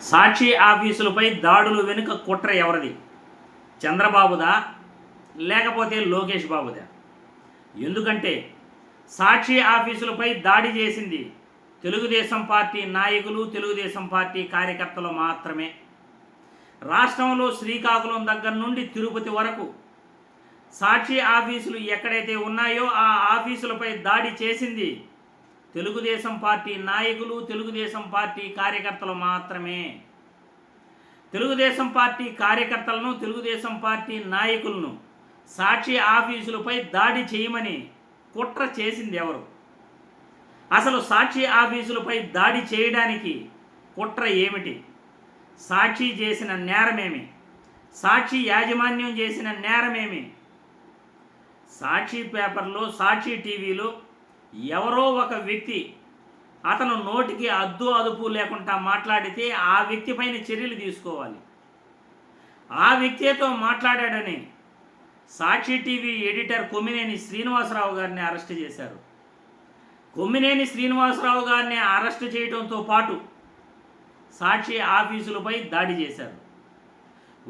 సాక్షి ఆఫీసులపై దాడులు వెనుక కుట్ర ఎవరిది? చంద్రబాబుదా? లేకపోతే లోకేష్ బాబుదా? ఎందుకంటే సాక్షి ఆఫీసులపై దాడి చేసింది తెలుగుదేశం పార్టీ నాయకులు తెలుగుదేశం పార్టీ కార్యకర్తలు మాత్రమే. రాష్ట్రంలో శ్రీకాకుళం దగ్గర నుండి తిరుపతి వరకు సాక్షి ఆఫీసులు ఎక్కడైతే ఉన్నాయో ఆ ఆఫీసులపై దాడి చేసింది తెలుగుదేశం పార్టీ నాయకులు తెలుగుదేశం పార్టీ కార్యకర్తలు మాత్రమే. తెలుగుదేశం పార్టీ కార్యకర్తలను తెలుగుదేశం పార్టీ నాయకులను సాక్షి ఆఫీసులపై దాడి చేయమని కుట్ర చేసింది ఎవరు? అసలు సాక్షి ఆఫీసులపై దాడి చేయడానికి కుట్ర ఏమిటి? సాక్షి చేసిన నేరమేమి? సాక్షి యాజమాన్యం చేసిన నేరమేమి? సాక్షి పేపర్లో సాక్షి టీవీలో ఎవరో ఒక వ్యక్తి అతను నోటికి అద్దు అదుపు లేకుండా మాట్లాడితే ఆ వ్యక్తి పైన చర్యలు తీసుకోవాలి. ఆ వ్యక్తితో మాట్లాడాడని సాక్షి టీవీ ఎడిటర్ కొమ్మినేని శ్రీనివాసరావు గారిని అరెస్ట్ చేశారు. కొమ్మినేని శ్రీనివాసరావు గారిని అరెస్ట్ చేయడంతో పాటు సాక్షి ఆఫీసులపై దాడి చేశారు.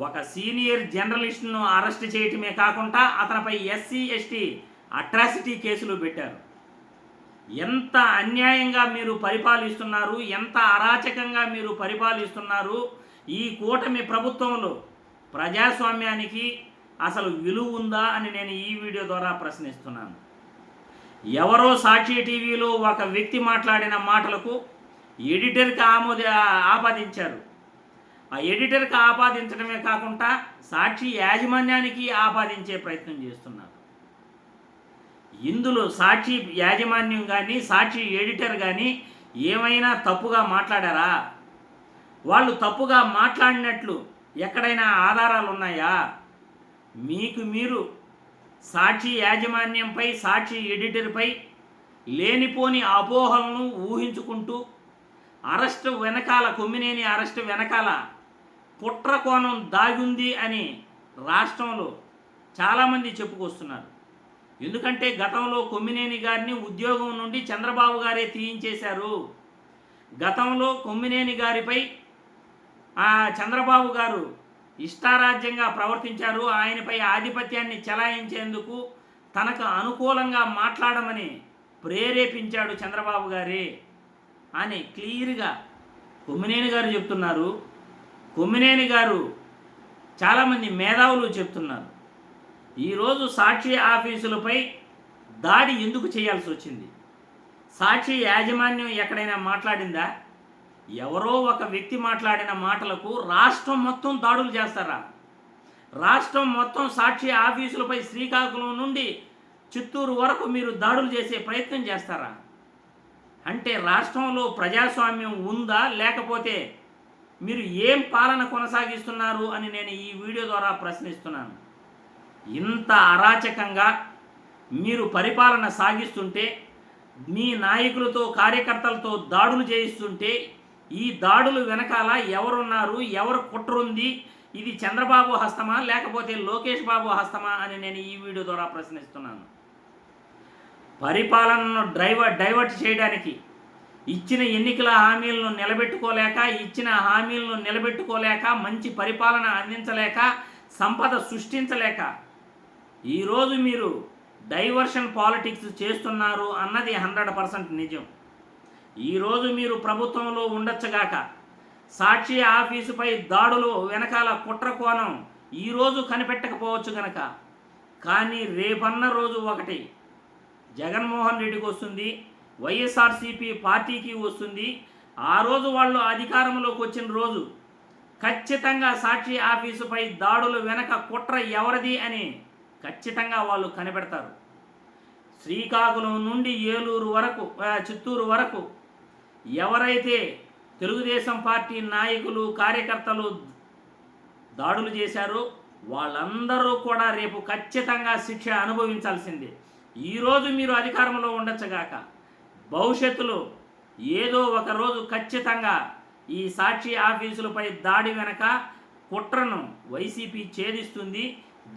ఒక సీనియర్ జర్నలిస్ట్ను అరెస్ట్ చేయటమే కాకుండా అతనిపై ఎస్సీ ఎస్టీ అట్రాసిటీ కేసులు పెట్టారు. ఎంత అన్యాయంగా మీరు పరిపాలిస్తున్నారు ఎంత అరాచకంగా మీరు పరిపాలిస్తున్నారు ఈ కూటమి ప్రభుత్వంలో ప్రజాస్వామ్యానికి అసలు విలువ ఉందా అని నేను ఈ వీడియో ద్వారా ప్రశ్నిస్తున్నాను. ఎవరో సాక్షి టీవీలో ఒక వ్యక్తి మాట్లాడిన మాటలకు ఎడిటర్కి ఆమోద ఆపాదించారు. ఆ ఎడిటర్కి ఆపాదించడమే కాకుండా సాక్షి యాజమాన్యానికి ఆపాదించే ప్రయత్నం చేస్తున్నారు. ఇందులో సాక్షి యాజమాన్యం కానీ సాక్షి ఎడిటర్ కానీ ఏమైనా తప్పుగా మాట్లాడారా? వాళ్ళు తప్పుగా మాట్లాడినట్లు ఎక్కడైనా ఆధారాలు ఉన్నాయా? మీకు మీరు సాక్షి యాజమాన్యంపై సాక్షి ఎడిటర్పై లేనిపోని అపోహలను ఊహించుకుంటూ అరెస్ట్ వెనకాల కొమ్మినేని అరెస్ట్ వెనకాల కుట్ర కోణం దాగుంది అని రాష్ట్రంలో చాలామంది చెప్పుకొస్తున్నారు. ఎందుకంటే గతంలో కొమ్మినేని గారిని ఉద్యోగం నుండి చంద్రబాబు గారే తీయించేశారు. గతంలో కొమ్మినేని గారిపై ఆ చంద్రబాబు గారు ఇష్టారాజ్యంగా ప్రవర్తించారు. ఆయనపై ఆధిపత్యాన్ని చెలాయించేందుకు తనకు అనుకూలంగా మాట్లాడమని ప్రేరేపించాడు చంద్రబాబు గారే అని క్లియర్గా కొమ్మినేని గారు చెప్తున్నారు. కొమ్మినేని గారు చాలామంది మేధావులు చెప్తున్నారు. ఈరోజు సాక్షి ఆఫీసులపై దాడి ఎందుకు చేయాల్సి వచ్చింది? సాక్షి యాజమాన్యం ఎక్కడైనా మాట్లాడిందా? ఎవరో ఒక వ్యక్తి మాట్లాడిన మాటలకు రాష్ట్రం మొత్తం దాడులు చేస్తారా? రాష్ట్రం మొత్తం సాక్షి ఆఫీసులపై శ్రీకాకుళం నుండి చిత్తూరు వరకు మీరు దాడులు చేసే ప్రయత్నం చేస్తారా? అంటే రాష్ట్రంలో ప్రజాస్వామ్యం ఉందా? లేకపోతే మీరు ఏం పాలన కొనసాగిస్తున్నారు అని నేను ఈ వీడియో ద్వారా ప్రశ్నిస్తున్నాను. ఇంత అరాచకంగా మీరు పరిపాలన సాగిస్తుంటే మీ నాయకులతో కార్యకర్తలతో దాడులు చేయిస్తుంటే ఈ దాడులు వెనకాల ఎవరున్నారు ఎవరు కుట్రుంది ఇది చంద్రబాబు హస్తమా లేకపోతే లోకేష్ బాబు హస్తమా అని నేను ఈ వీడియో ద్వారా ప్రశ్నిస్తున్నాను. పరిపాలనను డ్రైవర్ డైవర్ట్ చేయడానికి ఇచ్చిన ఎన్నికల హామీలను నిలబెట్టుకోలేక ఇచ్చిన హామీలను నిలబెట్టుకోలేక మంచి పరిపాలన అందించలేక సంపద సృష్టించలేక ఈరోజు మీరు డైవర్షన్ పాలిటిక్స్ చేస్తున్నారు అన్నది హండ్రెడ్ పర్సెంట్ నిజం. ఈరోజు మీరు ప్రభుత్వంలో ఉండొచ్చగాక సాక్షి ఆఫీసుపై దాడులు వెనకాల కుట్ర కోణం ఈరోజు కనిపెట్టకపోవచ్చు గనక. కానీ రేపన్న రోజు ఒకటి జగన్మోహన్ రెడ్డికి వస్తుంది వైఎస్ఆర్సీపీ పార్టీకి వస్తుంది. ఆ రోజు వాళ్ళు అధికారంలోకి వచ్చిన రోజు ఖచ్చితంగా సాక్షి ఆఫీసుపై దాడులు వెనక కుట్ర ఎవరిది అని ఖచ్చితంగా వాళ్ళు కనిపెడతారు. శ్రీకాకుళం నుండి ఏలూరు వరకు చిత్తూరు వరకు ఎవరైతే తెలుగుదేశం పార్టీ నాయకులు కార్యకర్తలు దాడులు చేశారో వాళ్ళందరూ కూడా రేపు ఖచ్చితంగా శిక్ష అనుభవించాల్సిందే. ఈరోజు మీరు అధికారంలో ఉండొచ్చుగాక భవిష్యత్తులో ఏదో ఒక రోజు ఖచ్చితంగా ఈ సాక్షి ఆఫీసులపై దాడి వెనక కుట్రను వైసీపీ ఛేదిస్తుంది.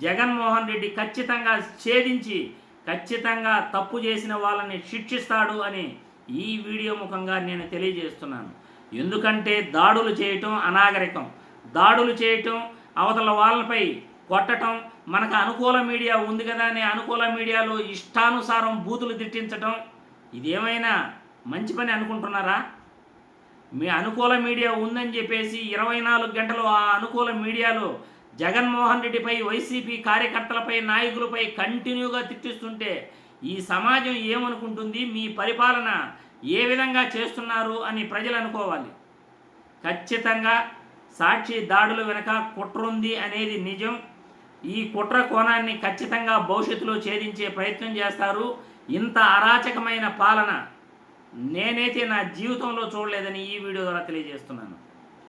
జగన్మోహన్ రెడ్డి ఖచ్చితంగా ఛేదించి ఖచ్చితంగా తప్పు చేసిన వాళ్ళని శిక్షిస్తాడు అని ఈ వీడియో ముఖంగా నేను తెలియజేస్తున్నాను. ఎందుకంటే దాడులు చేయటం అనాగరికం. దాడులు చేయటం అవతల వాళ్ళపై కొట్టటం మనకు అనుకూల మీడియా ఉంది కదా అని అనుకూల మీడియాలో ఇష్టానుసారం బూతులు తిట్టించటం ఇదేమైనా మంచి పని అనుకుంటున్నారా? మీ అనుకూల మీడియా ఉందని చెప్పేసి ఇరవై నాలుగు గంటలు ఆ అనుకూల మీడియాలో జగన్మోహన్ రెడ్డిపై వైసీపీ కార్యకర్తలపై నాయకులపై కంటిన్యూగా తిట్టిస్తుంటే ఈ సమాజం ఏమనుకుంటుంది? మీ పరిపాలన ఏ విధంగా చేస్తున్నారు అని ప్రజలు అనుకోవాలి. ఖచ్చితంగా సాక్షి దాడుల వెనక కుట్ర ఉంది అనేది నిజం. ఈ కుట్ర కోణాన్ని ఖచ్చితంగా భవిష్యత్తులో ఛేదించే ప్రయత్నం చేస్తారు. ఇంత అరాచకమైన పాలన నేనైతే నా జీవితంలో చూడలేదని ఈ వీడియో ద్వారా తెలియజేస్తున్నాను.